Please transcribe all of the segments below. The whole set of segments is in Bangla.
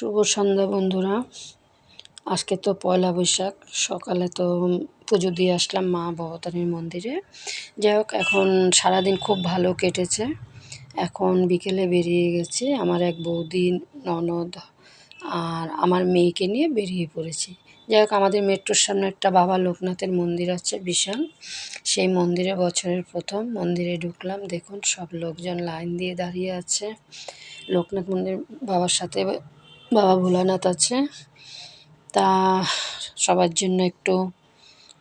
শুভ সন্ধ্যা বন্ধুরা। আজকে তো পয়লা বৈশাখ, সকালে তো পুজো দিয়ে আসলাম মা ভবতারীর মন্দিরে। যাই হোক, এখন সারাদিন খুব ভালো কেটেছে। এখন বিকেলে বেরিয়ে গেছে, আমার এক বৌদি, ননদ আর আমার মেয়েকে নিয়ে বেরিয়ে পড়েছি। যাই হোক, আমাদের মেট্রোর সামনে একটা বাবা লোকনাথের মন্দির আছে বিশাল। সেই মন্দিরে বছরের প্রথম মন্দিরে ঢুকলাম। দেখুন, সব লোকজন লাইন দিয়ে দাঁড়িয়ে আছে। লোকনাথ মন্দির বাবার সাথে বাবা ভোলানাথ আছে। তা সবার জন্য একটু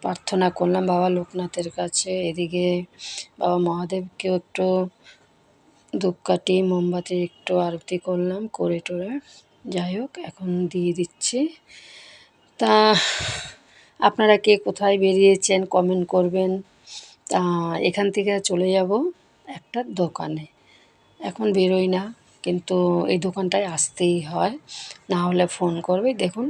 প্রার্থনা করলাম বাবা লোকনাথের কাছে। এদিকে বাবা মহাদেবকেও একটু ধূপকাঠি মোমবাতি একটু আরতি করলাম করে টোরে। যাই হোক, এখন দিয়ে দিচ্ছি। তা আপনারা কে কোথায় বেরিয়েছেন কমেন্ট করবেন। তা এখান থেকে চলে যাব একটা দোকানে। এখন বেরোই না। কিন্তু এই দোকানটায় আসতেই হয়। না হলে ফোন করবে। দেখুন,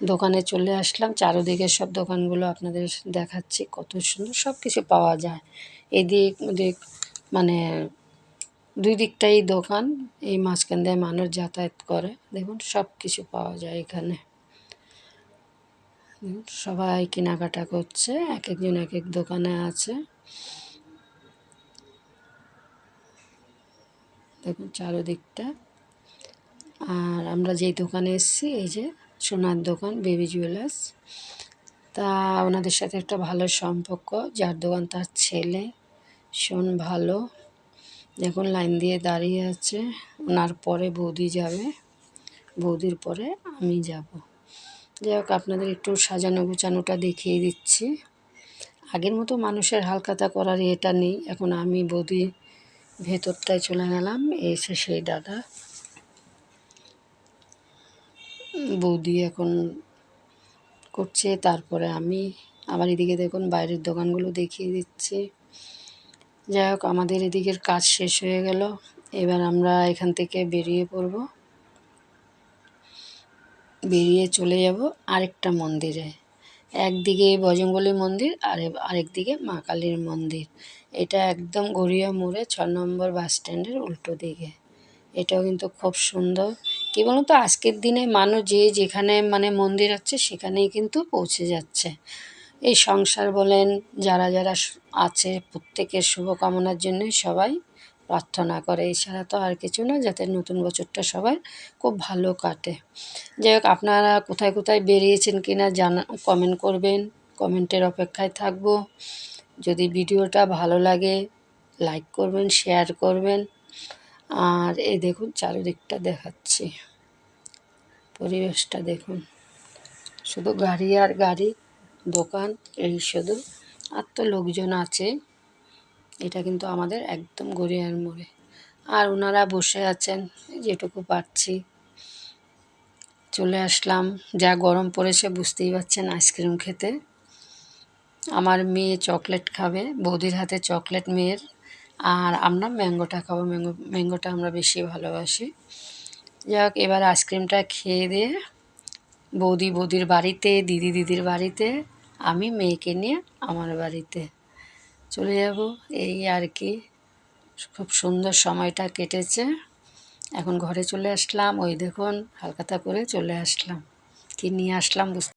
দোকানে চলে আসলাম। চারোদিকে সব দোকানগুলো আপনাদের দেখাচ্ছি। কত সুন্দর সব কিছু পাওয়া যায়। এদিক ওদিক মানে দুই দিকটাই দোকান। এই মাঝখান দিয়ে মানুষ যাতায়াত করে। দেখুন সব কিছু পাওয়া যায় এখানে। সবাই কেনাকাটা করছে। এক একজন এক এক দোকানে আছে। দেখুন চারোদিকটা। আর আমরা যেই দোকানে এসেছি, এই যে সোনার দোকান বেবি জুয়েলার্স তা ওনাদের সাথে একটা ভালো সম্পর্ক। যার দোকান তার ছেলে শোন ভালো। দেখুন লাইন দিয়ে দাঁড়িয়ে আছে। ওনার পরে বৌদি যাবে। বৌদির পরে আমি যাব। যাই হোক, আপনাদের একটু সাজানো গুছানোটা দেখিয়ে দিচ্ছি। আগের মতো মানুষের হালকাতা করার এটা নেই। এখন আমি বৌদি ভেতরটায় চলে গেলাম, এসে সেই দাদা। বৌদি এখন করছে, তারপরে আমি। আবার এদিকে দেখুন, বাইরের দোকানগুলো দেখিয়ে দিচ্ছি। যাই হোক, আমাদের এদিকের কাজ শেষ হয়ে গেল। এবার আমরা এখান থেকে বেরিয়ে পড়ব। বেরিয়ে চলে যাব আরেকটা মন্দিরে। একদিকে বজঙ্গলী মন্দির আর আরেক দিকে মা কালীর মন্দির। এটা একদম গড়িয়া মোড়ে ছ নম্বর বাস স্ট্যান্ডের উল্টো দিকে। এটাও কিন্তু খুব সুন্দর। কী বলুন তো আজকের দিনে মানুষ যে যেখানে মানে মন্দির আছে সেখানেই কিন্তু পৌঁছে যাচ্ছে। এই সংসার বলেন, যারা যারা আছে প্রত্যেকের শুভকামনার জন্যই সবাই প্রার্থনা করে। এছাড়া তো আর কিছু না, যাতে নতুন বছরটা সবার খুব ভালো কাটে। যাই হোক, আপনারা কোথায় কোথায় বেরিয়েছেন কি না জানা কমেন্ট করবেন। কমেন্টের অপেক্ষায় থাকব। যদি ভিডিওটা ভালো লাগে লাইক করবেন শেয়ার করবেন। আর এই দেখুন, চারিদিকটা দেখাচ্ছি। পরিবেশটা দেখুন। শুধু গাড়ি আর গাড়ি, দোকান, এই শুধু আর তো লোকজন আছে। এটা কিন্তু আমাদের একদম গড়িয়ার মোড়ে। আর ওনারা বসে আছেন যেটুকু পারছি। চলে আসলাম, যা গরম পড়েছে বুঝতেই পারছেন আইসক্রিম খেতে। আমার মেয়ে চকলেট খাবে, বৌদির হাতে চকলেট মেয়ের। আর আমরা ম্যাঙ্গোটা খাব, ম্যাঙ্গো, ম্যাঙ্গোটা আমরা বেশি ভালোবাসি। যাক, এবার আইসক্রিমটা খেয়ে দিয়ে বৌদি, বৌদির বাড়িতে, দিদি দিদির বাড়িতে, আমি মেয়েকে নিয়ে আমার বাড়িতে। চলে যাব। এই আর কি, খুব সুন্দর সময়টা কেটেছে। এখন ঘরে চলে আসলাম। ওই দেখুন, হালকাতা করে চলে আসলাম। কি নিয়ে আসলাম বুঝতে